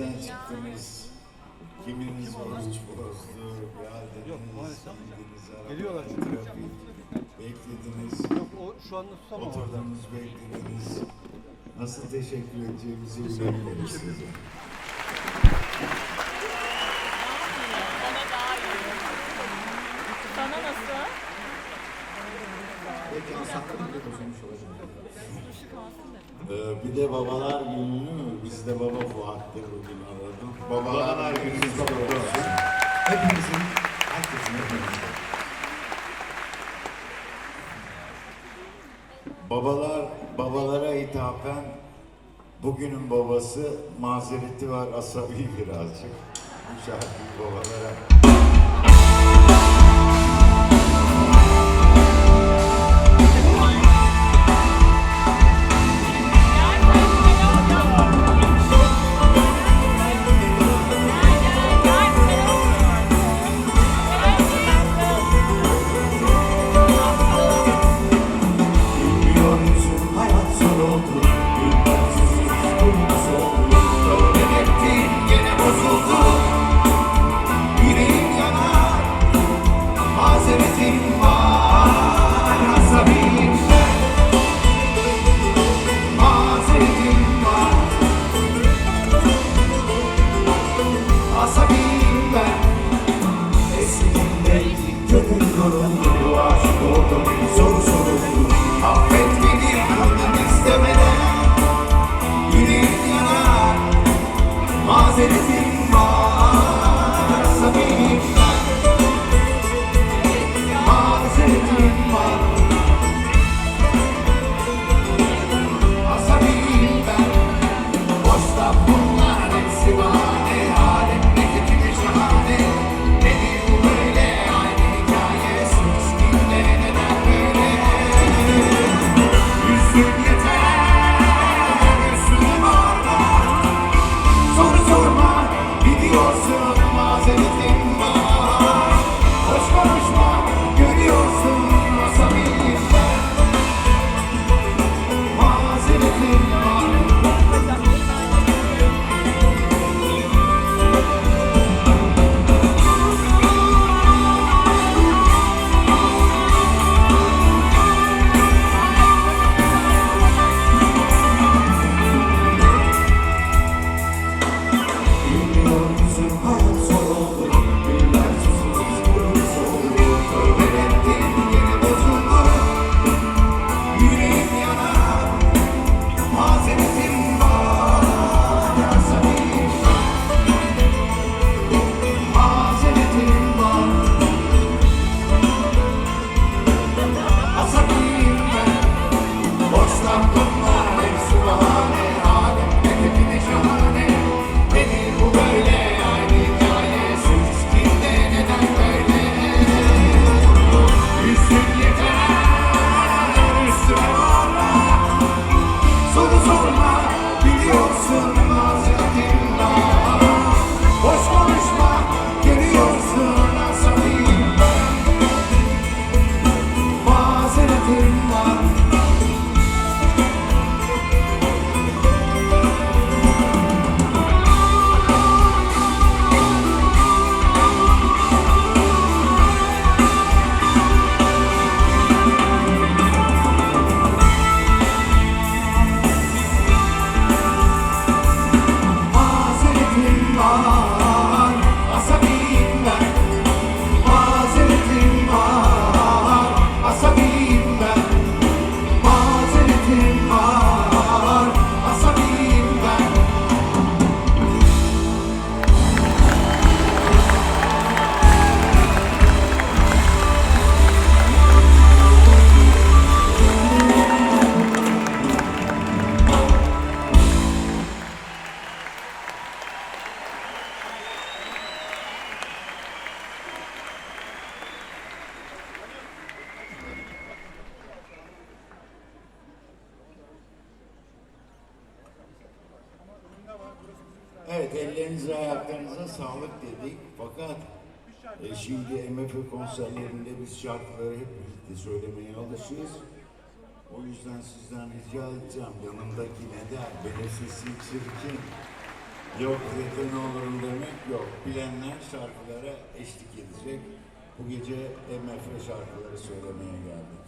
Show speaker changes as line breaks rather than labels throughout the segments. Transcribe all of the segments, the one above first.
denizden çıktınız. Kiminiz oruç bozdu, geldiniz, indiniz,
Geliyorlar
çünkü. Beklediniz.
Yok o şu anda tutamam.
Oturdunuz, beklediniz. Nasıl teşekkür edeceğimizi bilemiyoruz size.
Sana nasıl? Belki asaklı bir de şey
ee, bir de babalar günü de baba fuaktır bugün aradım. Babalar gününüz kutlu olsun. Hepimizin, herkesin hepimizin. Babalar, babalara ithafen bugünün babası mazereti var, asabi birazcık. Bu şarkıyı babalara tiyatro konserlerinde biz şarkıları hep birlikte söylemeye alışırız. O yüzden sizden rica edeceğim yanımdaki ne der? Benim sesim çirkin. Yok zaten olurum demek yok. Bilenler şarkılara eşlik edecek. Bu gece MF şarkıları söylemeye geldik.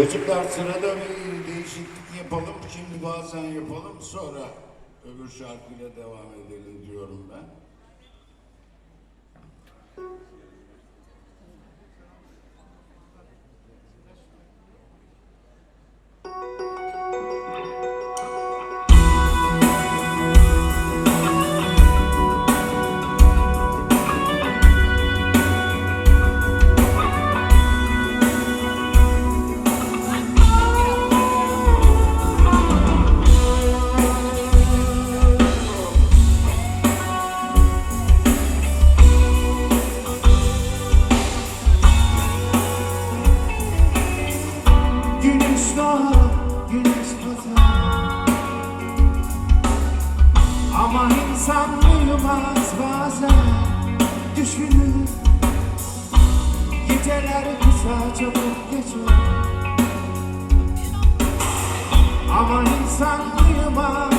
Çocuklar sırada bir değişiklik yapalım. Şimdi bazen yapalım sonra öbür şarkıyla devam edelim diyorum ben.
Ama insan
uyumaz bazen. Düşünür Geceler kısa çabuk geçer. Ama insan uyumaz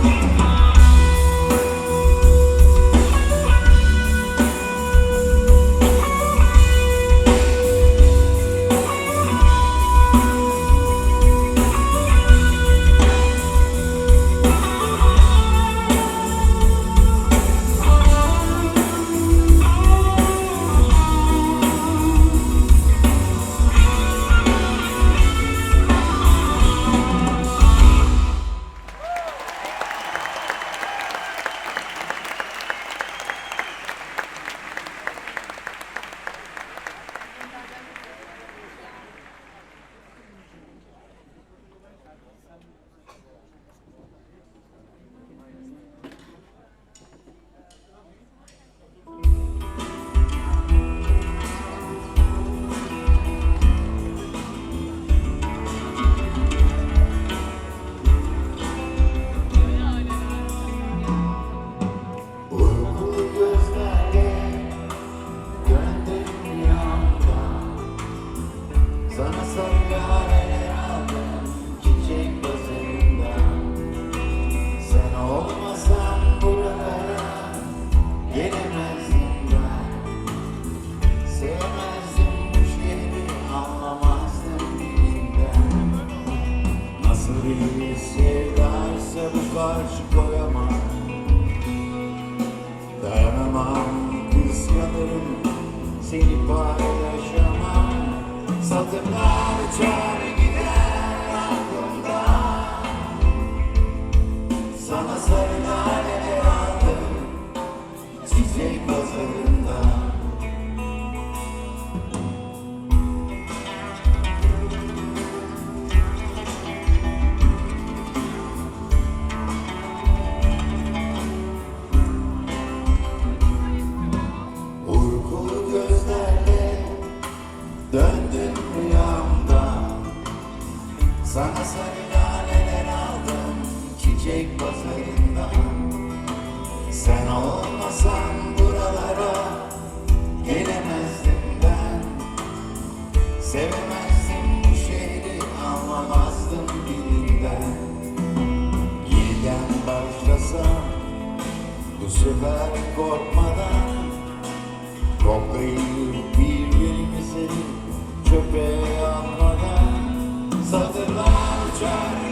Thank you. Çiçek pazarı sefer korkmadan Koklayıp birbirimizi çöpe atmadan Satırlar uçar.